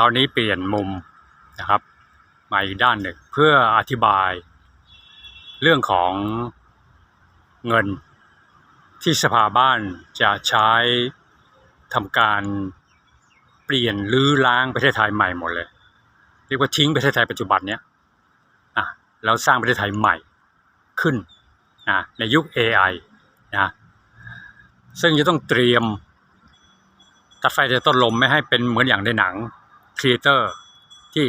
คราวนี้เปลี่ยนมุมนะครับมาอีกด้านหนึ่งเพื่ออธิบายเรื่องของเงินที่สภาบ้านจะใช้ทำการเปลี่ยนรื้อล้างประเทศไทยใหม่หมดเลย เรียกว่าทิ้งประเทศไทยปัจจุบันเนี้ยอะแล้วสร้างประเทศไทยใหม่ขึ้นนะในยุค AI นะซึ่งจะต้องเตรียมตัดไฟแต่ต้นลมไม่ให้เป็นเหมือนอย่างในหนัง ครีเอเตอร์ที่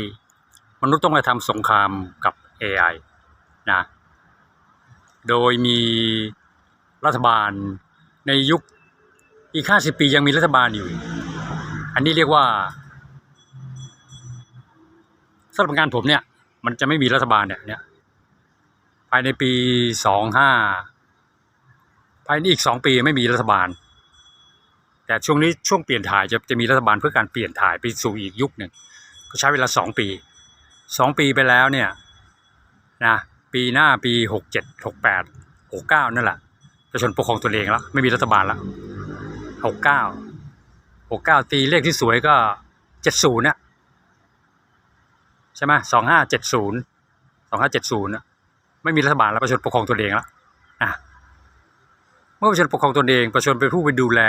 มนุษย์ต้องมาทำสงครามกับ AI นะ โดยมีรัฐบาลในยุคอีก50ปียังมีรัฐบาลอยู่ อันนี้เรียกว่าสำหรับงานผมเนี่ย มันจะไม่มีรัฐบาลเนี่ยเนี่ยภายในปี25ภายในอีก2ปีไม่มีรัฐบาล แต่ช่วงนี้ช่วงเปลี่ยนถ่ายจะจะมีรัฐบาลเพื่อการเปลี่ยนถ่ายไปสู่อีกยุคหนึ่งก็ใช้เวลาสองปีสองปีไปแล้วเนี่ยนะปีหน้าปีหกเจ็ดหกแปดหกเก้านั่นแหละประชาชนปกครองตัวเองแล้วไม่มีรัฐบาลแล้วหกเก้าหกเก้าตีเลขที่สวยก็เจ็ดศูนย์เนี่ยใช่ไหมสองห้าเจ็ดศูนย์สองห้าเจ็ดศูนย์ไม่มีรัฐบาลแล้วประชาชนปกครองตัวเองแล้วอะเมื่อประชาชนปกครองตนเองประชาชนเป็นผู้ไปดูแล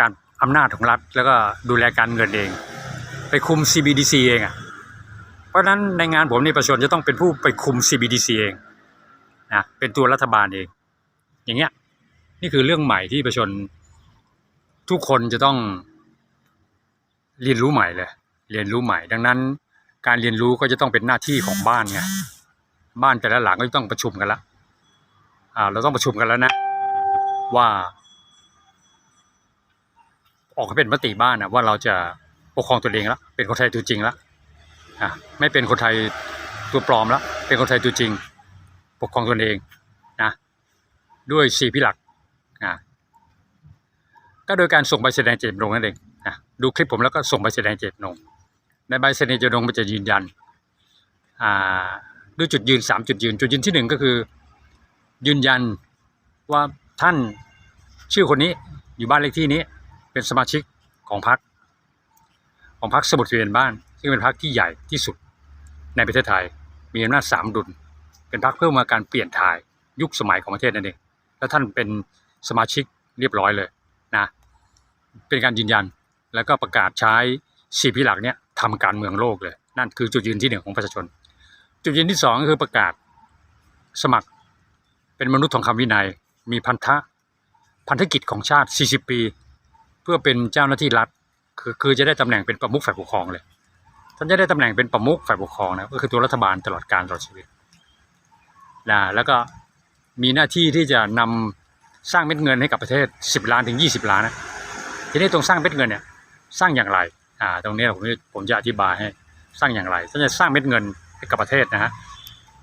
การอำนาจของรัฐ แล้วก็ดูแลการเงินเอง ไปคุม CBDC เองอะเพราะฉะนั้นในงานผมนี่ประชาชนจะต้องเป็นผู้ไปคุม CBDC เองนะเป็นตัวรัฐบาลเอง อย่างเงี้ยนี่คือเรื่องใหม่ที่ประชาชนทุกคนจะต้องเรียนรู้ใหม่เลย เรียนรู้ใหม่ ดังนั้น การเรียนรู้ก็จะต้องเป็นหน้าที่ของบ้านไงบ้านแต่ละหลังก็ต้องประชุมกันละอ่าเราต้องประชุมกันแล้วนะว่า ออกเป็นมติบ้านนะว่าเราจะปกครองตัวเองแล้วเป็นคนไทยตัวจริงแล้วอะไม่เป็นคนไทยตัวปลอมแล้วเป็นคนไทยตัวจริง ปกครองตนเองนะด้วยสี่พิหลักอะก็โดยการส่งใบแสดงเจตจำนงนั่นเองนะดูคลิปผมแล้วก็ส่งใบแสดงเจตจำนงในใบแสดงเจตจำนงมันจะยืนยันด้วยจุดยืนสามจุดยืน จุดยืนที่หนึ่งก็คือ ยืนยันว่าท่านชื่อคนนี้อยู่บ้านเลขที่นี้ เป็นสมาชิกของพรรคของพรรคสมุทรเบียนบ้าน ซึ่งเป็นพรรคที่ใหญ่ที่สุดในประเทศไทย มีอำนาจสามดุล เป็นพรรคเพื่อมาการเปลี่ยนถ่ายยุคสมัยของประเทศนั่นเอง แล้วท่านเป็นสมาชิกเรียบร้อยเลยนะ เป็นการยืนยันแล้วก็ประกาศใช้สี่พิหลักเนี้ยทำการเมืองโลกเลย นั่นคือจุดยืนที่หนึ่งของประชาชน จุดยืนที่สองก็คือประกาศสมัครเป็นมนุษย์ทองคำวินัย มีพันธะพันธกิจของชาติ 40 ปี พื่อเป็นเจ้าหน้าที่รัฐคือคือจะได้ตำแหน่งเป็นประมุขฝ่ายปกครองเลย ท่านจะได้ตำแหน่งเป็นประมุขฝ่ายปกครองนะก็คือตัวรัฐบาลตลอดการตลอดชีวิตนะแล้วก็มีหน้าที่ที่จะนำสร้างเม็ดเงินให้กับประเทศ 10 ล้านถึง 20 ล้านนะทีนี้ตรงสร้างเม็ดเงินเนี่ยสร้างอย่างไรอ่าตรงนี้ผมผมจะอธิบายให้สร้างอย่างไรท่านจะสร้างเม็ดเงินให้กับประเทศนะฮะ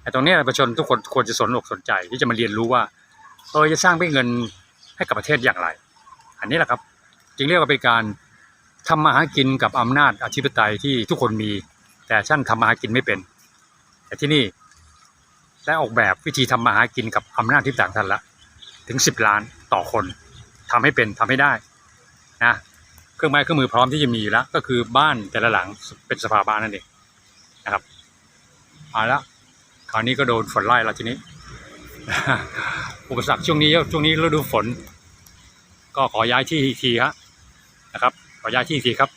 แต่ตรงนี้ประชาชนทุกคนควรจะสนอกสนใจที่จะมาเรียนรู้ว่าเออจะสร้างเม็ดเงินให้กับประเทศอย่างไร อันนี้แหละครับ จึงเรียกว่าเป็นการทำมาหากินกับอำนาจอธิปไตยที่ทุกคนมี แต่ท่านทำมาหากินไม่เป็น แต่ที่นี่ได้ออกแบบวิธีทำมาหากินกับอำนาจที่ต่างท่านละ ถึงสิบล้านต่อคนทำให้เป็นทำให้ได้นะเครื่องไม้เครื่องมือพร้อมที่จะมีอยู่แล้ว ก็คือบ้านแต่ละหลังเป็นสภาบ้านนั่นเองนะครับเอาละคราวนี้ก็โดนฝนไล่แล้วทีนี้อุปสรรคช่วงนี้ช่วงนี้ฤดูฝน ก็ขอย้ายที่อีกทีฮะ นะครับขอย้ายที่อีกทีครับ